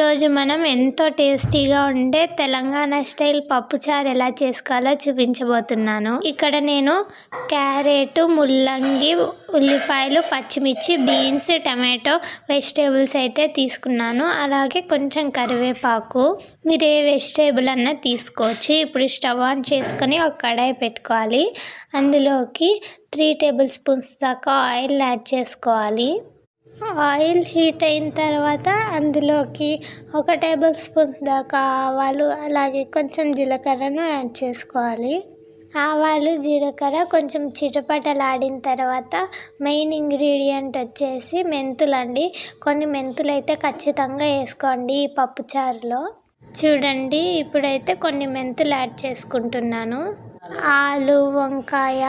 ఈరోజు మనం ఎంతో టేస్టీగా ఉండే తెలంగాణ స్టైల్ పప్పుచారు ఎలా చేసుకోవాలో చూపించబోతున్నాను. ఇక్కడ నేను క్యారెట్ ముల్లంగి ఉల్లిపాయలు పచ్చిమిర్చి బీన్స్ టమాటో వెజిటేబుల్స్ అయితే తీసుకున్నాను. అలాగే కొంచెం కరివేపాకు. మీరు ఏ వెజిటేబుల్ అన్నా తీసుకోవచ్చు. ఇప్పుడు స్టవ్ ఆన్ చేసుకొని ఒక కడాయి పెట్టుకోవాలి. అందులోకి త్రీ టేబుల్ స్పూన్స్ దాకా ఆయిల్ యాడ్ చేసుకోవాలి. ఆయిల్ హీట్ అయిన తర్వాత అందులోకి ఒక టేబుల్ స్పూన్ దాకా ఆవాలు అలాగే కొంచెం జీలకర్రను యాడ్ చేసుకోవాలి. ఆవాలు జీలకర్ర కొంచెం చిటపటలాడిన తర్వాత మెయిన్ ఇంగ్రీడియంట్ వచ్చేసి మెంతులండి. కొన్ని మెంతులు అయితే ఖచ్చితంగా వేసుకోండి ఈ పప్పుచారులో. చూడండి ఇప్పుడైతే కొన్ని మెంతులు యాడ్ చేసుకుంటున్నాను. ఆలు వంకాయ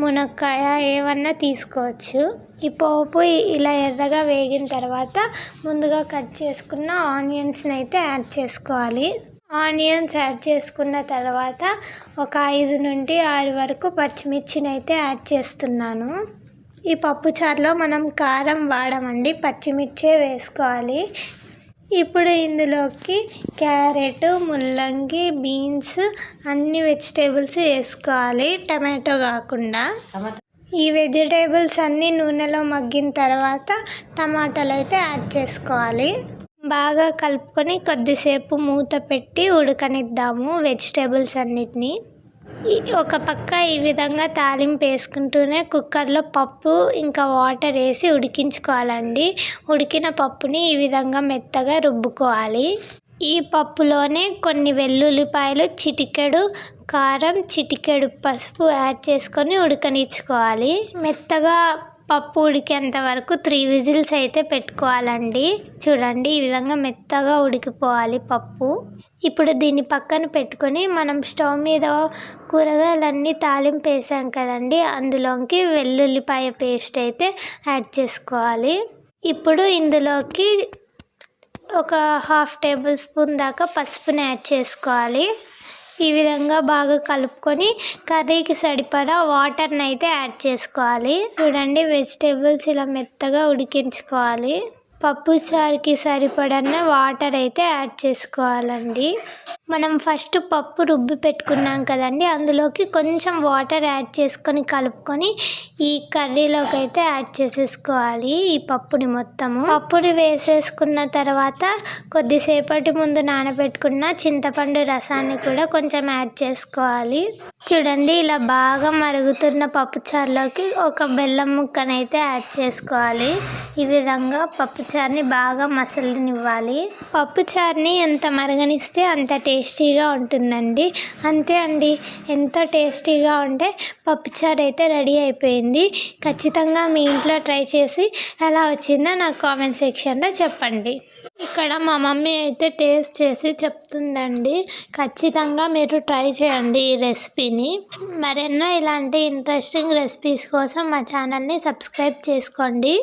మునక్కాయ ఏమన్నా తీసుకోవచ్చు. ఈ పోపు ఇలా ఎర్రగా వేగిన తర్వాత ముందుగా కట్ చేసుకున్న ఆనియన్స్ని అయితే యాడ్ చేసుకోవాలి. ఆనియన్స్ యాడ్ చేసుకున్న తర్వాత ఒక ఐదు నుండి ఆరు వరకు పచ్చిమిర్చిని అయితే యాడ్ చేస్తున్నాను. ఈ పప్పుచారులో మనం కారం వాడమండి పచ్చిమిర్చే వేసుకోవాలి. ఇప్పుడు ఇందులోకి క్యారెట్ ముల్లంగి బీన్స్ అన్ని వెజిటేబుల్స్ వేసుకోవాలి. టమాటో కాకుండా. ఈ వెజిటేబుల్స్ అన్నీ నూనెలో మగ్గిన తర్వాత టమాటాలు అయితే యాడ్ చేసుకోవాలి. బాగా కలుపుకొని కొద్దిసేపు మూత పెట్టి ఉడకనిద్దాము వెజిటేబుల్స్ అన్నిటినీ. ఒక పక్క ఈ విధంగా తాలింపు వేసుకుంటూనే కుక్కర్లో పప్పు ఇంకా వాటర్ వేసి ఉడికించుకోవాలండి. ఉడికిన పప్పుని ఈ విధంగా మెత్తగా రుబ్బుకోవాలి. ఈ పప్పులోనే కొన్ని వెల్లుల్లిపాయలు చిటికెడు కారం చిటికెడు పసుపు యాడ్ చేసుకొని ఉడకనిచ్చుకోవాలి. మెత్తగా పప్పు ఉడికేంత వరకు త్రీ విజిల్స్ అయితే పెట్టుకోవాలండి. చూడండి ఈ విధంగా మెత్తగా ఉడికిపోవాలి పప్పు. ఇప్పుడు దీన్ని పక్కన పెట్టుకొని మనం స్టవ్ మీద కూరగాయలన్నీ తాలింపు వేసాం కదండి అందులోకి వెల్లుల్లిపాయ పేస్ట్ అయితే యాడ్ చేసుకోవాలి. ఇప్పుడు ఇందులోకి ఒక హాఫ్ టేబుల్ స్పూన్ దాకా పసుపుని యాడ్ చేసుకోవాలి. ఈ విధంగా బాగా కలుపుకొని కర్రీకి సరిపడా వాటర్ని అయితే యాడ్ చేసుకోవాలి. చూడండి వెజిటేబుల్స్ ఇలా మెత్తగా ఉడికించుకోవాలి. పప్పు చారుకి సరిపడన్న వాటర్ అయితే యాడ్ చేసుకోవాలండి. మనం ఫస్ట్ పప్పు రుబ్బి పెట్టుకున్నాం కదండి అందులోకి కొంచెం వాటర్ యాడ్ చేసుకొని కలుపుకొని ఈ కర్రీలోకి అయితే యాడ్ చేసేసుకోవాలి ఈ పప్పుని మొత్తము. పప్పుని వేసేసుకున్న తర్వాత కొద్దిసేపటి ముందు నానబెట్టుకున్న చింతపండు రసాన్ని కూడా కొంచెం యాడ్ చేసుకోవాలి. చూడండి ఇలా బాగా మరుగుతున్న పప్పుచారులోకి ఒక బెల్లం ముక్కనైతే యాడ్ చేసుకోవాలి. ఈ విధంగా పప్పుచారుని బాగా మసలనివ్వాలి. పప్పుచారుని ఎంత మరగనిస్తే అంత టేస్ట్ టేస్టీగా ఉంటుందండి. అంతే అండి. ఎంతో టేస్టీగా ఉంటే పప్పుచారు అయితే రెడీ అయిపోయింది. ఖచ్చితంగా మీ ఇంట్లో ట్రై చేసి ఎలా వచ్చిందో నాకు కామెంట్ సెక్షన్లో చెప్పండి. ఇక్కడ మా మమ్మీ అయితే టేస్ట్ చేసి చెప్తుందండి. ఖచ్చితంగా మీరు ట్రై చేయండి ఈ రెసిపీని. మరెన్నో ఇలాంటి ఇంట్రెస్టింగ్ రెసిపీస్ కోసం మా ఛానల్ని సబ్స్క్రైబ్ చేసుకోండి.